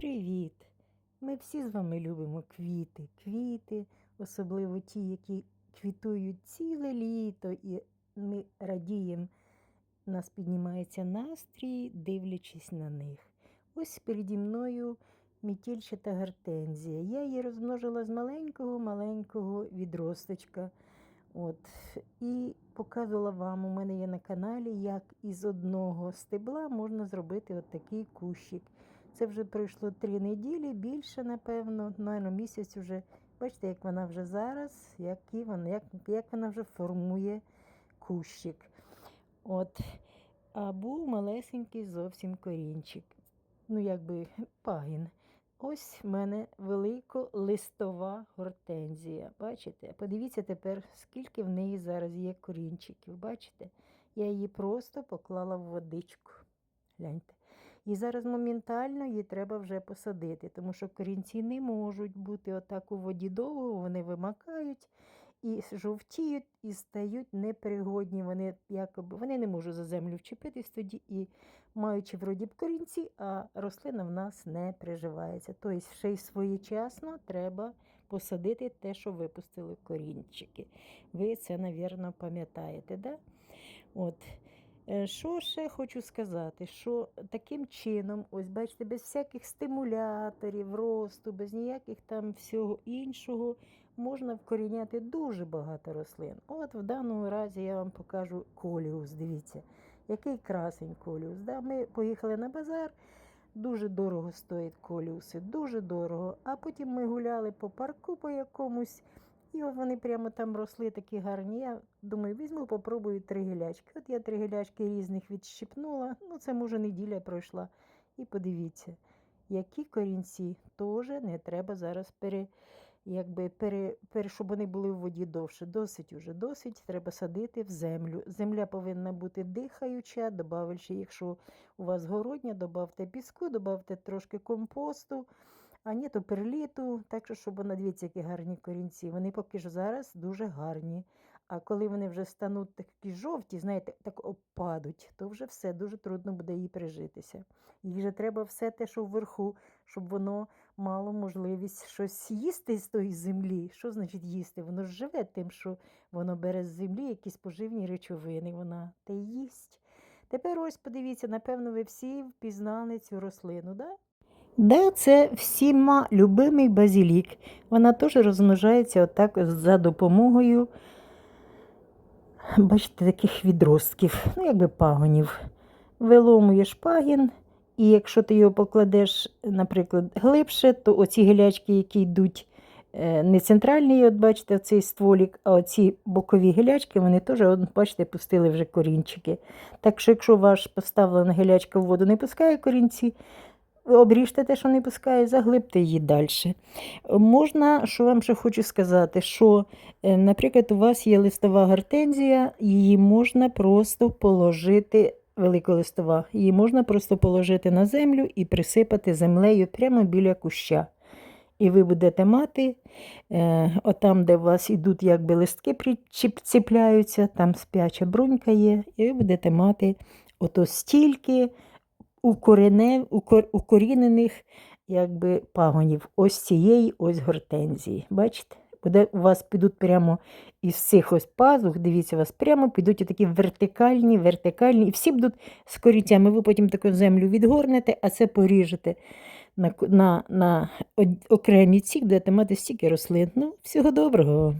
Привіт! Ми всі з вами любимо квіти. Квіти, особливо ті, які квітують ціле літо, і ми радіємо, нас піднімається настрій, дивлячись на них. Ось переді мною мітільчата гортензія. Я її розмножила з маленького-маленького відросточка. От. І показувала вам, у мене є на каналі, як із одного стебла можна зробити от такий кущик. Це вже пройшло три неділі, більше, напевно, навіть місяць уже. Бачите, як вона вже зараз, які вона, як, як вона вже формує кущик. От. А був малесенький зовсім корінчик. Ну, якби пагін. Ось в мене великолистова гортензія. Бачите? Подивіться тепер, скільки в неї зараз є корінчиків. Бачите? Я її просто поклала в водичку. Гляньте. І зараз моментально її треба вже посадити, тому що корінці не можуть бути отак у воді довго, вони вимакають і жовтіють, і стають непригодні. Вони якоби вони не можуть за землю вчепитись тоді і маючи вроді б корінці, а рослина в нас не приживається. Тобто ще й своєчасно треба посадити те, що випустили корінчики. Ви це, навірно, пам'ятаєте, да? Е, Що ще хочу сказати, що таким чином, ось бачите, без всяких стимуляторів, росту, без ніяких там всього іншого, можна вкоріняти дуже багато рослин. От в даному разі я вам покажу коліус. Дивіться, який красень коліус. Да? Ми поїхали на базар, дуже дорого стоять коліуси, дуже дорого. А потім ми гуляли по парку по якомусь. І вони прямо там росли такі гарні. Я думаю, візьму, попробую три гілячки. От я три гілячки різних відщипнула. Ну, це може неділя пройшла. І подивіться, які корінці теж не треба зараз пере, якби пере, пере, щоб вони були в воді довше. Досить уже, досить треба садити в землю. Земля повинна бути дихаюча, добавивши, якщо у вас городня, додавте піску, додавте трошки компосту. А ні, то перліту, так що, щоб вона, дивіться, які гарні корінці. Вони поки що зараз дуже гарні. А коли вони вже стануть такі жовті, знаєте, так опадуть, то вже все дуже трудно буде їй прижитися. Їй вже треба все те, що вверху, щоб воно мало можливість щось їсти з тої землі. Що значить їсти? Воно ж живе тим, що воно бере з землі якісь поживні речовини, вона й їсть. Тепер ось подивіться, напевно, ви всі впізнали цю рослину, да? Да, це всіма любимий базилік. Вона теж розмножається отак за допомогою, бачите, таких відростків, ну, якби пагонів. Виломуєш пагін, і якщо ти його покладеш, наприклад, глибше, то оці гілячки, які йдуть е, не центральний, от бачите, цей стволік, а оці бокові гілячки, вони теж, от, бачите, пустили вже корінчики. Так що, якщо ваш поставлена гілячка в воду не пускає корінці, обріжте те, що не пускає, заглибте її далі. Можна, що вам ще хочу сказати, що, е, наприклад, у вас є листова гортензія, її можна просто положити, великолистова, її можна просто положити на землю і присипати землею прямо біля куща. І ви будете мати, е, отам, де у вас ідуть якби листки причіпляються, там спяча брунька є, і ви будете мати ото стільки укорінених якби, пагонів ось цієї ось гортензії. Бачите? Буде, у вас підуть прямо із цих ось пазух, дивіться, у вас прямо підуть такі вертикальні, вертикальні, і всі будуть з корінцями. Ви потім таку землю відгорнете, а це поріжете на, на, на окремі ці, будете мати стільки рослин. Ну, всього доброго.